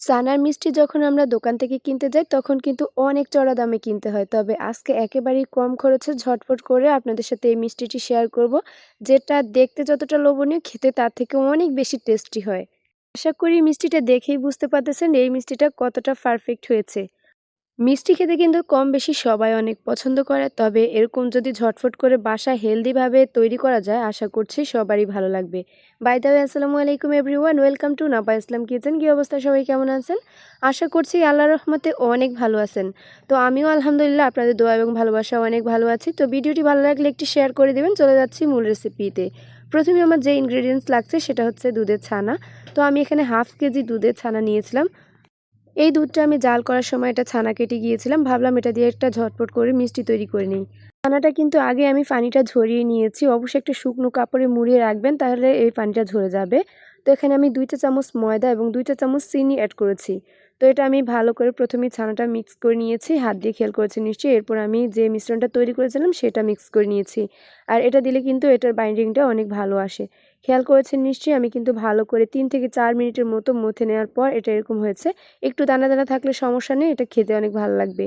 চানার মিষ্টি যখন আমরা দোকান থেকে কিনতে যাই, তখন কিন্তু অনেক চড়া দামে কিনতে হয়। তবে আজকে একেবারেই কম খরচে ঝটপট করে আপনাদের সাথে এই মিষ্টিটি শেয়ার করব, যেটা দেখতে যতটা লোভনীয়, খেতে তার থেকে অনেক বেশি টেস্টি হয়। আশা করি মিষ্টিটা দেখেই বুঝতে পারতেছেন এই মিষ্টিটা কতটা পারফেক্ট হয়েছে। মিষ্টি খেতে কিন্তু কম বেশি সবাই অনেক পছন্দ করে, তবে এরকম যদি ঝটফট করে বাসা হেলদিভাবে তৈরি করা যায়, আশা করছি সবারই ভালো লাগবে। বাই আসসালামু আলাইকুম everyone welcome to Napa Islam kitchen কী অবস্থা, সবাই কেমন আছেন? আশা করছি আল্লাহ রহমতে অনেক ভালো আছেন। তো আমিও আলহামদুলিল্লাহ আপনাদের দোয়া এবং ভালোবাসা অনেক ভালো আছি। তো ভিডিওটি ভালো লাগলে একটি শেয়ার করে দেবেন। চলে যাচ্ছি মূল রেসিপিতে প্রথমে আমার যে ইনগ্রেডিয়েন্টস লাগছে, সেটা হচ্ছে দুধের ছানা। তো আমি এখানে হাফ কেজি দুধের ছানা নিয়েছিলাম। এই দুধটা আমি জাল করার সময় এটা ছানা কেটে গিয়েছিলাম। ভাবলাম এটা দিয়ে একটা ঝটপট করে মিষ্টি তৈরি করে নিই। ছানাটা কিন্তু আগে আমি পানিটা ঝরিয়ে নিয়েছি। অবশ্যই একটা শুকনো কাপড়ে মুড়িয়ে রাখবেন, তাহলে এই পানিটা ঝরে যাবে। তো এখানে আমি দুইটা চামচ ময়দা এবং দুইটা চামচ চিনি অ্যাড করেছি। তো এটা আমি ভালো করে প্রথমে ছানাটা মিক্স করে নিয়েছি, হাত দিয়ে খেয়াল করেছি নিশ্চয়ই। এরপর আমি যে মিশ্রণটা তৈরি করেছিলাম সেটা মিক্স করে নিয়েছি। আর এটা দিলে কিন্তু এটার বাইন্ডিংটা অনেক ভালো আসে। খেয়াল করেছেন নিশ্চয়ই, আমি কিন্তু ভালো করে তিন থেকে চার মিনিটের মতো মথে নেওয়ার পর এটা এরকম হয়েছে। একটু দানা দানা থাকলে সমস্যা নেই, এটা খেতে অনেক ভালো লাগবে।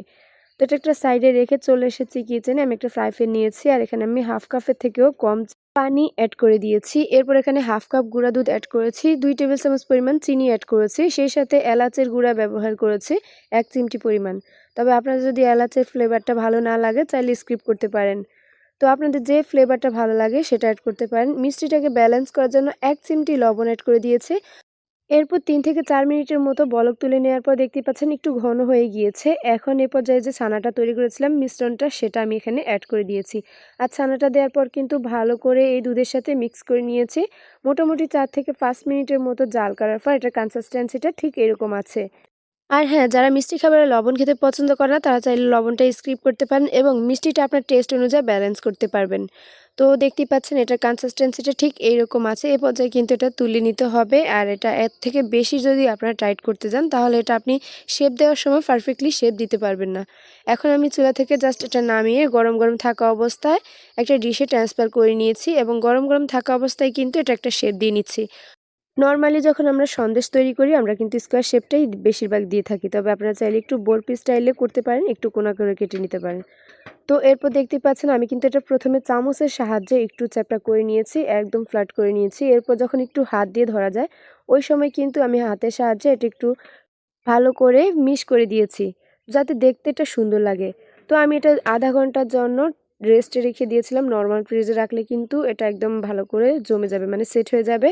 তো এটা একটা সাইডে রেখে চলে এসেছি কিচেনে আমি একটা ফ্রাই প্যান নিয়েছি আর এখানে আমি হাফ কাপের থেকেও কম পানি অ্যাড করে দিয়েছি। এরপর এখানে হাফ কাপ গুঁড়া দুধ অ্যাড করেছি। দুই টেবিল চামচ পরিমাণ চিনি অ্যাড করেছি। সেই সাথে এলাচের গুঁড়া ব্যবহার করেছি, এক চিমটি পরিমাণ। তবে আপনারা যদি এলাচের ফ্লেভারটা ভালো না লাগে, চাইলে স্কিপ করতে পারেন। তো আপনাদের যে ফ্লেভারটা ভালো লাগে, সেটা অ্যাড করতে পারেন। মিষ্টিটাকে ব্যালেন্স করার জন্য এক চিমটি লবণ অ্যাড করে দিয়েছে। এরপর তিন থেকে চার মিনিটের মতো বলক তুলে নেওয়ার পর দেখতে পাচ্ছেন একটু ঘন হয়ে গিয়েছে। এখন এ পর্যায়ে যে ছানাটা তৈরি করেছিলাম, মিশ্রণটা, সেটা আমি এখানে অ্যাড করে দিয়েছি। আর ছানাটা দেওয়ার পর কিন্তু ভালো করে এই দুধের সাথে মিক্স করে নিয়েছি। মোটামুটি চার থেকে পাঁচ মিনিটের মতো জাল করার পর এটার কনসিস্টেন্সিটা ঠিক এরকম আছে। আর হ্যাঁ যারা মিষ্টি খাবারে লবণ খেতে পছন্দ করে না, তারা চাইলে লবণটা স্কিপ করতে পারেন এবং মিষ্টিটা আপনার টেস্ট অনুযায়ী ব্যালেন্স করতে পারবেন। তো দেখতেই পাচ্ছেন এটার কনসিস্টেন্সিটা ঠিক এইরকম আছে। এ পর্যায়ে কিন্তু এটা তুলে নিতে হবে আর এটা এর থেকে বেশি যদি আপনারা টাইট করতে যান, তাহলে এটা আপনি শেপ দেওয়ার সময় পারফেক্টলি শেপ দিতে পারবেন না। এখন আমি চুলা থেকে জাস্ট এটা নামিয়ে গরম গরম থাকা অবস্থায় একটা ডিশে ট্রান্সফার করে নিয়েছি এবং গরম গরম থাকা অবস্থায় কিন্তু এটা একটা শেপ দিয়ে নিচ্ছি। নর্মালি যখন আমরা সন্দেশ তৈরি করি, আমরা কিন্তু স্কোয়ার শেপটাই বেশিরভাগ দিয়ে থাকি। তবে আপনারা চাইলে একটু বরপি স্টাইলে করতে পারেন, একটু কোনা করে কেটে নিতে পারেন। তো এরপর দেখতে পাচ্ছেন, আমি কিন্তু এটা প্রথমে চামচের সাহায্যে একটু চ্যাপটা করে নিয়েছি, একদম ফ্ল্যাট করে নিয়েছি। এরপর যখন একটু হাত দিয়ে ধরা যায়, ওই সময় কিন্তু আমি হাতের সাহায্যে এটা একটু ভালো করে মিশ করে দিয়েছি, যাতে দেখতে এটা সুন্দর লাগে। তো আমি এটা আধা ঘণ্টার জন্য রেস্টে রেখে দিয়েছিলাম। নর্মাল ফ্রিজে রাখলে কিন্তু এটা একদম ভালো করে জমে যাবে মানে সেট হয়ে যাবে।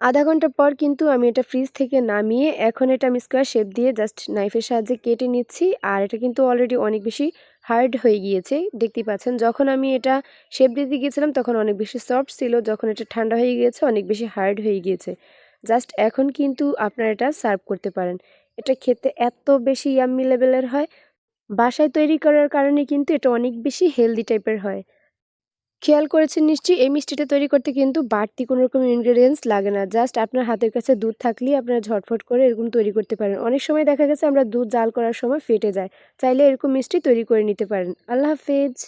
আধা ঘণ্টা পর কিন্তু আমি এটা ফ্রিজ থেকে নামিয়ে এখন এটা আমি স্কোয়ার শেপ দিয়ে জাস্ট নাইফের সাহায্যে কেটে নিচ্ছি। আর এটা কিন্তু অলরেডি অনেক বেশি হার্ড হয়ে গিয়েছে, দেখতেই পাচ্ছেন। যখন আমি এটা শেপ দিতে গিয়েছিলাম, তখন অনেক বেশি সফট ছিল। যখন এটা ঠান্ডা হয়ে গিয়েছে, অনেক বেশি হার্ড হয়ে গিয়েছে। জাস্ট এখন কিন্তু আপনারা এটা সার্ভ করতে পারেন। এটা খেতে এত বেশি ইয়াম্মি লেভেলের হয়। বাসায় তৈরি করার কারণে কিন্তু এটা অনেক বেশি হেলদি টাইপের হয়। খেয়াল করেছেন নিশ্চয়ই, এই মিষ্টিটা তৈরি করতে কিন্তু বাড়তি কোনো রকম ইনগ্রেডিয়েন্টস লাগে না। জাস্ট আপনার হাতের কাছে দুধ থাকলেই আপনারা ঝটফট করে এরকম তৈরি করতে পারেন। অনেক সময় দেখা গেছে আমরা দুধ জাল করার সময় ফেটে যায়, চাইলে এরকম মিষ্টি তৈরি করে নিতে পারেন। আল্লাহ হাফেজ।